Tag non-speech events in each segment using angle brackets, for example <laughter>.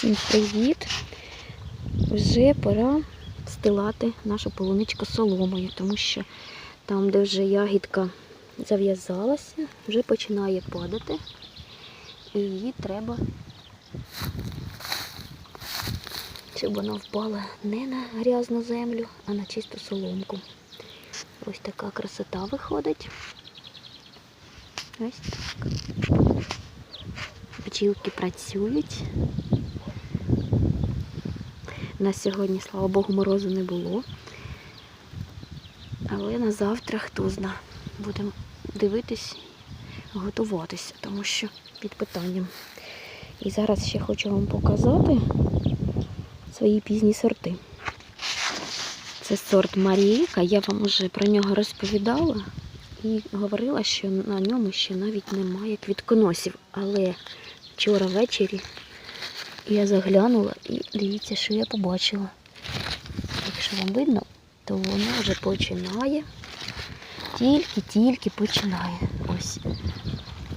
Всім привіт! Вже пора стилати нашу полуничку соломою, тому що там, де вже ягідка зав'язалася, вже починає падати. І її треба, щоб вона впала не на грязну землю, а на чисту соломку. Ось така красота виходить. Ось так. Бджілки працюють. У нас сьогодні, слава Богу, морозу не було. Але на завтра хто зна. Будемо дивитись, готуватися, тому що під питанням. І зараз ще хочу вам показати свої пізні сорти. Це сорт Марійка, я вам вже про нього розповідала і говорила, що на ньому ще навіть немає квітконосів. Але вчора ввечері я заглянула і дивіться, що я побачила. Якщо вам видно, то воно вже починає. Тільки-тільки починає ось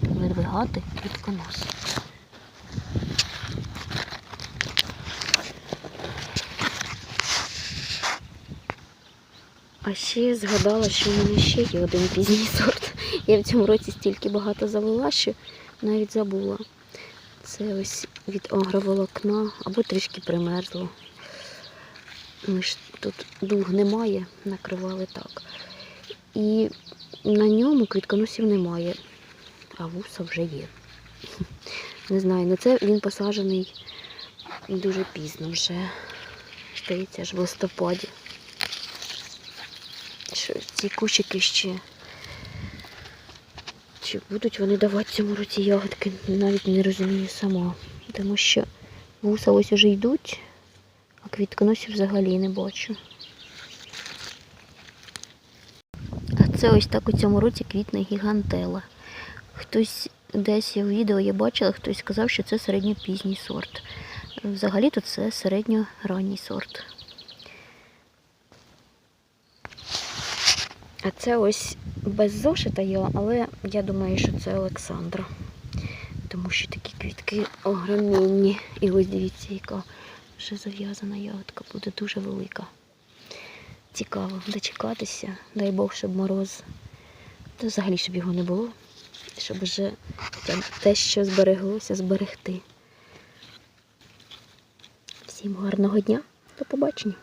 видвигати квітконос. А ще згадала, що в мене ще є один пізній сорт. Я в цьому році стільки багато завела, що навіть забула. Це ось від агроволокна або трішки примерзло. Ми ж тут дуг немає, накривали так. І на ньому квітконосів немає, а вуса вже є. <laughs> Не знаю, ну це він посаджений дуже пізно вже. Здається, аж в листопаді. Що ці кущики ще. Чи будуть вони давати цьому році ягодки, навіть не розумію сама. Тому що вуса ось уже йдуть, а квітконосів взагалі не бачу. А це ось так у цьому році квітне гігантела. Хтось десь в відео я бачила, хтось сказав, що це середньопізній сорт. Взагалі-то це середньоранній сорт. А це ось без зошита я, але я думаю, що це Олександра. Тому що такі квітки огромні. І ось дивіться, яка вже зав'язана ягодка буде дуже велика. Цікаво дочекатися. Дай Бог, щоб мороз. Та взагалі, щоб його не було. Щоб вже те, що збереглося, зберегти. Всім гарного дня. До побачення.